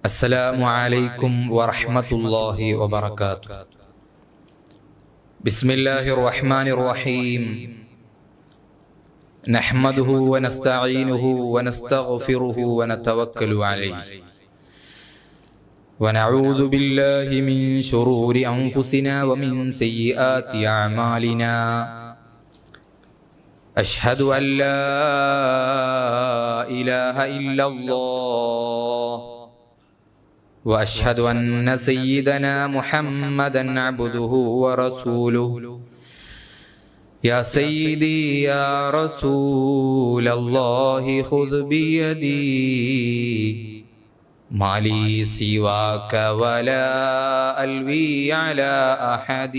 السلام عليكم ورحمة الله وبركاته. بسم الله الرحمن الرحيم. نحمده ونستعينه ونستغفره ونتوكل عليه. ونعوذ بالله من شرور أنفسنا ومن سيئات أعمالنا. أشهد أن لا إله إلا الله. وأشهد أن سيدنا محمدا عبده ورسوله. يا سيدي يا رسول الله خذ بيدي. ما لي سواك ولا ألوي على احد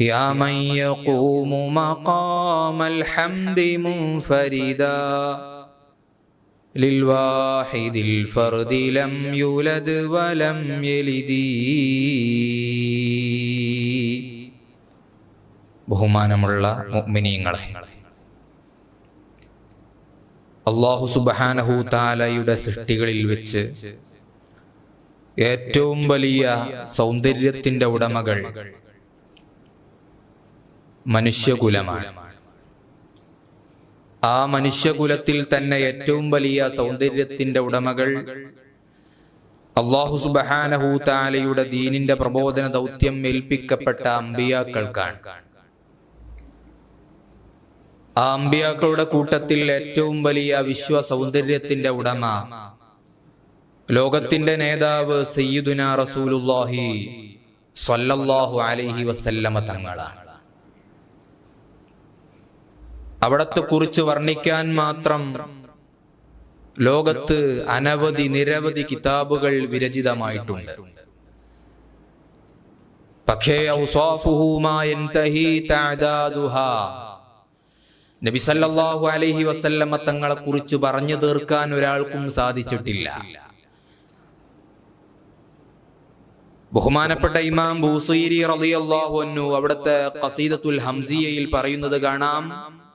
يا من يقوم مقام الحمد منفردا. للواحد الفرد لم يولد ولم يلد ബഹുമാനമുള്ള മുഅ്മിനീങ്ങളെ അള്ളാഹു സുബഹാനഹു താലയുടെ സൃഷ്ടികളിൽ വെച്ച് ഏറ്റവും വലിയ സൗന്ദര്യത്തിന്റെ ഉടമകൾ മനുഷ്യകുലമാണ് ആ മനുഷ്യകുലത്തിൽ തന്നെ ഏറ്റവും വലിയ സൗന്ദര്യത്തിന്റെ ഉടമകൾ അള്ളാഹു സുബഹാനഹു താലയുടെ ദീനിന്റെ പ്രബോധന ദൗത്യം ഏൽപ്പിക്കപ്പെട്ട അമ്പിയാക്കൾക്കാണ്. ആ അമ്പിയാക്കളുടെ കൂട്ടത്തിൽ ഏറ്റവും വലിയ വിശ്വ സൗന്ദര്യത്തിന്റെ ഉടമ ലോകത്തിന്റെ നേതാവ് സയ്യിദുന റസൂലുല്ലാഹി സ്വല്ലല്ലാഹു അലൈഹി വസല്ലമ തങ്ങളാണ്. അവിടത്തെ കുറിച്ച് വർണിക്കാൻ മാത്രം ലോകത്ത് അനവധി നിരവധി കിതാബുകൾ വിരചിതമായിട്ടുണ്ട്. നബി സല്ലല്ലാഹു അലൈഹി വസല്ലമ തങ്ങളെ കുറിച്ച് പറഞ്ഞു തീർക്കാൻ ഒരാൾക്കും സാധിച്ചിട്ടില്ല. ബഹുമാനപ്പെട്ട ഇമാം റളിയല്ലാഹു അൻഹു അവിടുത്തെ ഖസീദത്തുൽ ഹംസിയയിൽ പറയുന്നത് കാണാം.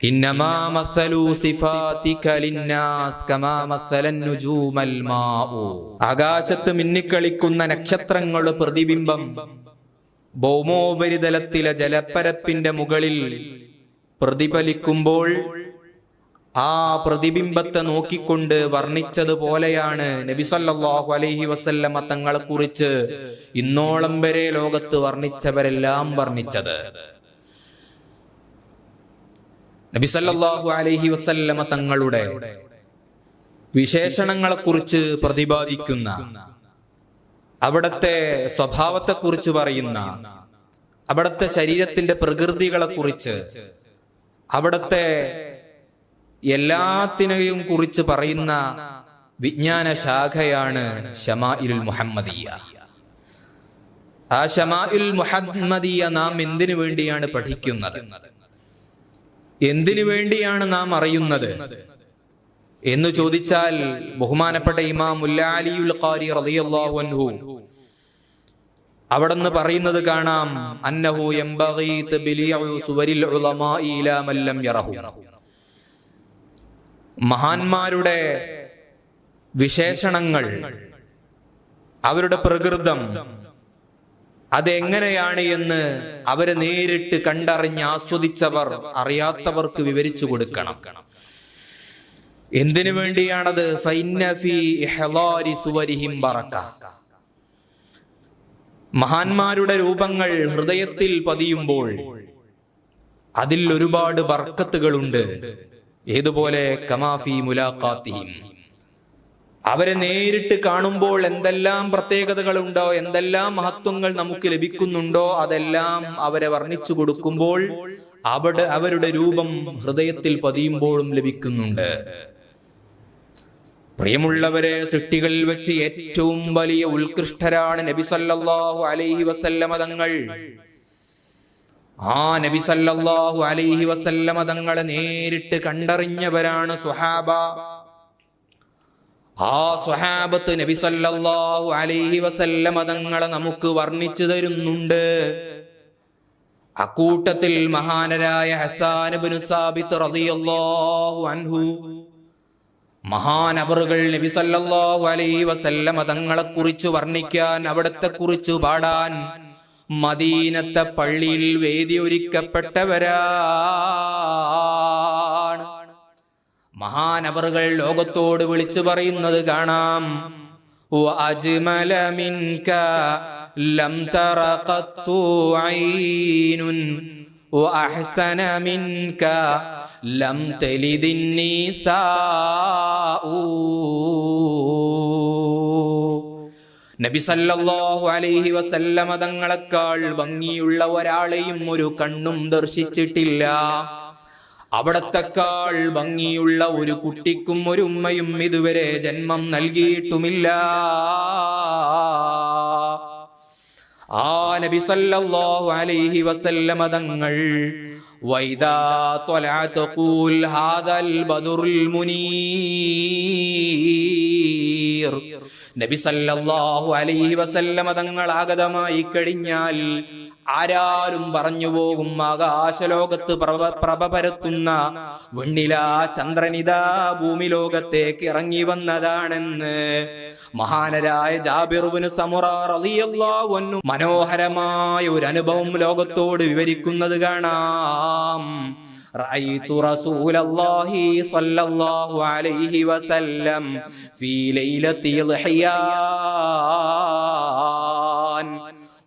إنما مثل صفاتك للناس كما مثل النجوم الماء ആകാശത്ത് മിന്നിക്കളിക്കുന്ന നക്ഷത്രങ്ങളുടെ പ്രതിബിംബം ഭൗമോപരിതലത്തിലെ ജലപ്പരപ്പിന്റെ മുകളിൽ പ്രതിഫലിക്കുമ്പോൾ ആ പ്രതിബിംബത്തെ നോക്കിക്കൊണ്ട് വർണ്ണിച്ചതുപോലെയാണ് നബിസല്ലാഹു അലൈഹി വസല്ലമ തങ്ങളെ കുറിച്ച് ഇന്നോളം വരെ ലോകത്ത് വർണ്ണിച്ചവരെല്ലാം വർണ്ണിച്ചത് നബിസല്ലാഹു അലൈഹി വസല്ലമ തങ്ങളുടെ വിശേഷണങ്ങളെ കുറിച്ച് പ്രതിപാദിക്കുന്ന അവിടത്തെ സ്വഭാവത്തെ കുറിച്ച് പറയുന്ന അവിടത്തെ ശരീരത്തിന്റെ പ്രകൃതികളെ കുറിച്ച് അവിടത്തെ എല്ലാത്തിനെയും കുറിച്ച് പറയുന്ന വിജ്ഞാന ശാഖയാണ് ഷമാഇൽ മുഹമ്മദിയ. ആ ഷമാഇൽ മുഹമ്മദിയ നാം എന്തിനു വേണ്ടിയാണ് പഠിക്കുന്നത്? എന്തിനു വേണ്ടിയാണ് നാം അറിയുന്നത്? എന്ന് ചോദിച്ചാൽ ബഹുമാനപ്പെട്ട ഇമാം മുല്ലാലിയുൽ ഖാരി റളിയല്ലാഹു അൻഹു അവിടെന്ന് പറയുന്നത് കാണാം അന്നഹു സുവരിൽ മഹാന്മാരുടെ വിശേഷണങ്ങൾ അവരുടെ പ്രകൃതം അതെങ്ങനെയാണ് എന്ന് അവരെ നേരിട്ട് കണ്ടറിഞ്ഞ് ആസ്വദിച്ചവർ അറിയാത്തവർക്ക് വിവരിച്ചു കൊടുക്കണം. എന്തിനു വേണ്ടിയാണത്? മഹാന്മാരുടെ രൂപങ്ങൾ ഹൃദയത്തിൽ പതിയുമ്പോൾ അതിൽ ഒരുപാട് ബർക്കത്തുകളുണ്ട്. ഏതുപോലെ? കമാഫി മുലാഖാത്തിയും അവരെ നേരിട്ട് കാണുമ്പോൾ എന്തെല്ലാം പ്രത്യേകതകളുണ്ടോ എന്തെല്ലാം മഹത്വങ്ങൾ നമുക്ക് ലഭിക്കുന്നുണ്ടോ അതെല്ലാം അവരെ വർണിച്ചു കൊടുക്കുമ്പോൾ അവിടെ അവരുടെ രൂപം ഹൃദയത്തിൽ പതിയുമ്പോഴും ലഭിക്കുന്നുണ്ട്. പ്രിയമുള്ളവരെ സൃഷ്ടികളിൽ വെച്ച് ഏറ്റവും വലിയ ഉത്കൃഷ്ടരാണ് നബി സല്ലല്ലാഹു അലൈഹി വസല്ലമ തങ്ങൾ. ആ നബി സല്ലല്ലാഹു അലൈഹി വസല്ലമ തങ്ങളെ നേരിട്ട് കണ്ടറിഞ്ഞവരാണ് സുഹാബ ആ സ്വഹാബത്ത് നബി സല്ലല്ലാഹു അലൈഹി വസല്ല മതങ്ങളെ നമുക്ക് വർണിച്ചു തരുന്നുണ്ട്. അക്കൂട്ടത്തിൽ മഹാനരായ ഹസാൻ ഇബ്നു സാബിത്ത് റളിയല്ലാഹു അൻഹു മഹാനബറുകൾ നബി സല്ലല്ലാഹു അലൈഹി വസല്ലമ തങ്ങളെ കുറിച്ച് വർണിക്കാൻ അവിടത്തെ കുറിച്ച് പാടാൻ മദീനത്തെ പള്ളിയിൽ വേദി ഒരുക്കപ്പെട്ടവരാണ് മഹാനബറുകൾ ലോകത്തോട് വിളിച്ചു പറയുന്നത് കാണാം وأجمل منك لم تر قط عين وأحسن منك لم تلد النساء നബി സല്ലല്ലാഹു അലൈഹി വസല്ലമ തങ്ങളെക്കാൾ ഭംഗിയുള്ള ഒരാളെയും ഒരു കണ്ണും ദർശിച്ചിട്ടില്ല അവിടത്തെക്കാൾ ഭംഗിയുള്ള ഒരു കുട്ടിക്കും ഒരു ഉമ്മയും ഇതുവരെ ജന്മം നൽകിയിട്ടുമില്ല. ആ നബി സല്ലല്ലാഹു അലൈഹി വസല്ലമ തങ്ങൾ വൈദാ ത്വലഅത ഖൂൽ ഹാദൽ ബദറുൽ മുനീർ. നബി സല്ലല്ലാഹു അലൈഹി വസല്ലമ തങ്ങൾ ആഗതമായി കഴിഞ്ഞാൽ ആരാരും പറഞ്ഞു പോകും ആകാശലോകത്ത് പ്രഭ പ്രഭ പരത്തുന്ന വെണ്ണില ചന്ദ്രനിതാ ഭൂമി ലോകത്തേക്ക് ഇറങ്ങി വന്നതാണെന്ന് മഹാനരായ ജാബിറുബിന് സമുറ റളിയല്ലാഹു അൻഹു മനോഹരമായ ഒരു അനുഭവം ലോകത്തോട് വിവരിക്കുന്നത് കാണാം رأيت رسول الله صلى الله عليه وسلم في ليلة الضحيان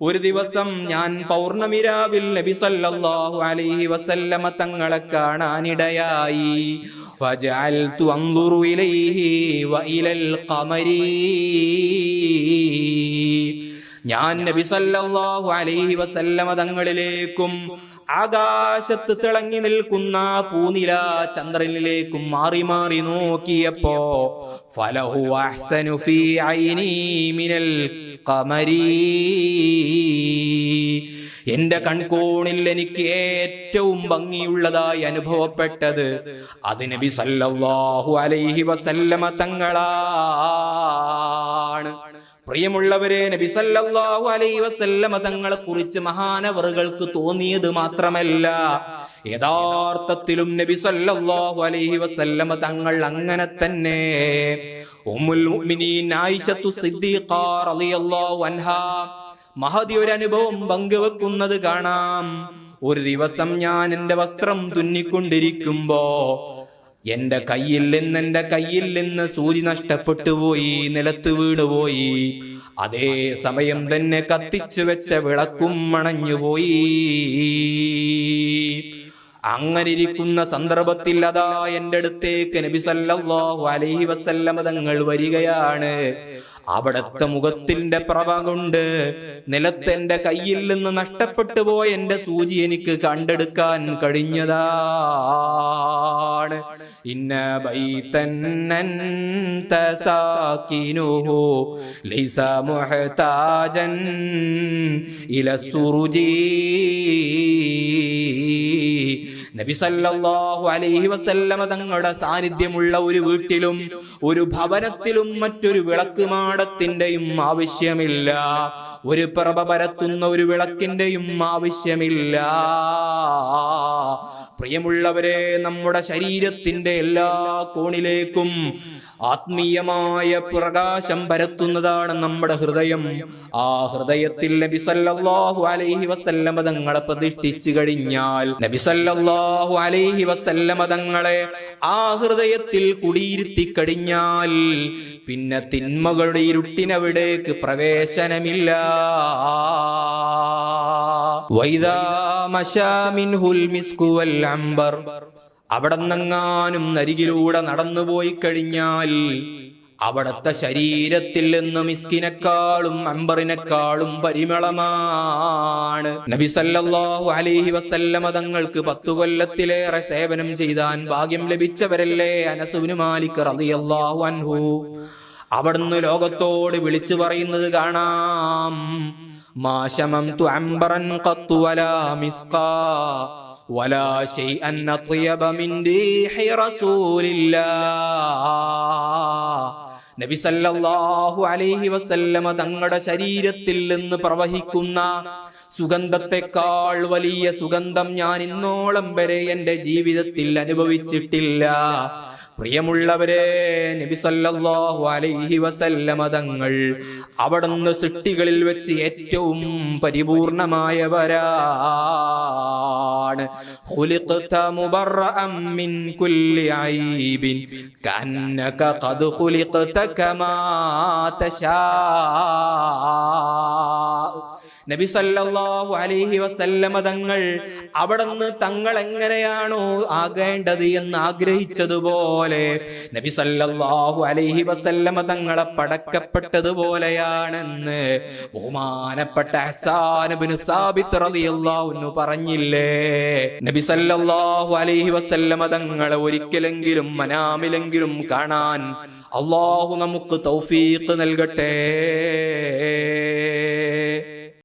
ഒരു ദിവസം ഞാൻ പൗർണമി രാവിൽ നബി സല്ലല്ലാഹു അലൈഹി വസല്ലമ തങ്ങളെ കാണാനിടയായി. ഫജഅൽതു അൻദുറു ഇലൈഹി വഇലൽ ഖമരി. ഞാൻ നബി സല്ലല്ലാഹു അലൈഹി വസല്ലമ തങ്ങളിലേക്കും ആകാശത്ത് തിളങ്ങി നിൽക്കുന്ന പൂനില ചന്ദ്രനിലേക്കും മാറി മാറി നോക്കിയപ്പോ ഫലഹു അഹ്സനു ഫീ ഐനി മിനൽ കമരീ എന്റെ കൺകോണിൽ എനിക്ക് ഏറ്റവും ഭംഗിയുള്ളതായി അനുഭവപ്പെട്ടത് അത് നബി സല്ലല്ലാഹു അലൈഹി വസല്ലമ തങ്ങളാണ് പ്രിയമുള്ളവരെ നബിസല്ലാഹു അലൈ വസല്ലമ തങ്ങളെ കുറിച്ച് മഹാനവറുകൾക്ക് തോന്നിയത് മാത്രമല്ല. യഥാർത്ഥത്തിലും നബി സല്ലല്ലാഹു അലൈഹി വസല്ലമ തങ്ങൾ അങ്ങനെ തന്നെ. ഉമ്മുൽ മുഅ്മിനീൻ ആയിഷത്തു റളിയല്ലാഹു മഹതി ഒരു അനുഭവം പങ്കുവെക്കുന്നത് കാണാം. ഒരു ദിവസം ഞാൻ എന്റെ വസ്ത്രം തുന്നിക്കൊണ്ടിരിക്കുമ്പോ എന്റെ കയ്യിൽ നിന്ന് എന്റെ കയ്യിൽ നിന്ന് സൂചി നഷ്ടപ്പെട്ടു പോയി നിലത്ത് വീണുപോയി അതേ സമയം തന്നെ കത്തിച്ചു വെച്ച വിളക്കും മണഞ്ഞുപോയി അങ്ങനെ ഇരിക്കുന്ന സന്ദർഭത്തിൽ അതാ എന്റെ അടുത്തേക്ക് നബി സല്ലല്ലാഹു അലൈഹി വസല്ലമ തങ്ങൾ വരികയാണ്. അവിടത്തെ മുഖത്തിന്റെ പ്രഭ കൊണ്ട് നിലത്തെന്റെ കയ്യിൽ നിന്ന് നഷ്ടപ്പെട്ടു പോയ എന്റെ സൂചി എനിക്ക് കണ്ടെടുക്കാൻ കഴിഞ്ഞതാണ്. ഇന്ന സാകിനുഹു ലൈസ ഇല സുറുജി നബി സല്ലല്ലാഹു അലൈഹി വസല്ലമ തങ്ങളുടെ സാന്നിധ്യമുള്ള ഒരു വീട്ടിലും ഒരു ഭവനത്തിലും മറ്റൊരു വിളക്ക് മാടത്തിന്റെയും ആവശ്യമില്ല. ഒരു പ്രഭ പരത്തുന്ന ഒരു വിളക്കിന്റെയും ആവശ്യമില്ല. പ്രിയമുള്ളവരെ നമ്മുടെ ശരീരത്തിന്റെ എല്ലാ കോണിലേക്കും ആത്മീയമായ പ്രകാശം പരത്തുന്നതാണ് നമ്മുടെ ഹൃദയം. ആ ഹൃദയത്തിൽ നബി സല്ലല്ലാഹു അലൈഹി വസല്ലമ തങ്ങളെ പ്രതിഷ്ഠിച്ചു കഴിഞ്ഞാൽ നബി സല്ലല്ലാഹു അലൈഹി വസല്ലമ തങ്ങളെ ആ ഹൃദയത്തിൽ കുടിയിരുത്തി കഴിഞ്ഞാൽ പിന്നെ തിന്മകളുടെ ഇരുട്ടിനവിടേക്ക് പ്രവേശനമില്ല. വൈദാ മശാ മിൻഹുൽ മിസ്കു വൽ അംബർ. അവിടെ നിന്നെങ്ങാനും നരികിലൂടെ നടന്നുപോയി കഴിഞ്ഞാൽ അവിടത്തെ ശരീരത്തിൽ നിന്ന് മിസ്കിനെക്കാളും അമ്പറിനെക്കാളും പരിമളമാണ്. നബി സല്ലല്ലാഹു അലൈഹി വസല്ലമ തങ്ങൾക്ക് പത്തു കൊല്ലത്തിലേറെ സേവനം ചെയ്താൻ ഭാഗ്യം ലഭിച്ചവരല്ലേ? അനസുബിന് മാലിക് റളിയല്ലാഹു അൻഹു. അവിടുന്ന് ലോകത്തോട് വിളിച്ചു പറയുന്നത് കാണാം. മാശമം തു അംബറൻ ഖത്തു വലാ മിസ്കാ ولا شيئا أطيب من ريح رسول الله നബി സല്ലല്ലാഹു അലൈഹി വസല്ലമ തങ്ങളുടെ ശരീരത്തിൽ നിന്ന് പ്രവഹിക്കുന്ന സുഗന്ധത്തെക്കാൾ വലിയ സുഗന്ധം ഞാൻ ഇന്നോളം വരെ എന്റെ ജീവിതത്തിൽ അനുഭവിച്ചിട്ടില്ല പ്രിയമുള്ളവരെ നബി സല്ലല്ലാഹു അലൈഹി വസല്ലമ തങ്ങൾ അവിടുന്ന് സൃഷ്ടികളിൽ വെച്ച് ഏറ്റവും പരിപൂർണമായവരാണ്. ഖുലിഖ്ത നബി സല്ലല്ലാഹു അലൈഹി വസല്ലമ തങ്ങൾ അവിടുന്ന് തങ്ങൾ എങ്ങനെയാണോ ആകേണ്ടത് എന്ന് ആഗ്രഹിച്ചതുപോലെ നബി സല്ലല്ലാഹു അലൈഹി വസല്ലമ തങ്ങളെ പടക്കപ്പെട്ടതുപോലെയാണെന്ന് ബഹുമാനപ്പെട്ട സാബിത്ത് റളിയല്ലാഹു പറഞ്ഞില്ലേ? നബി സല്ലല്ലാഹു അലൈഹി വസല്ലമ തങ്ങളെ ഒരിക്കലെങ്കിലും മനാമിലെങ്കിലും കാണാൻ അള്ളാഹു നമുക്ക് തൗഫീഖ് നൽകട്ടെ.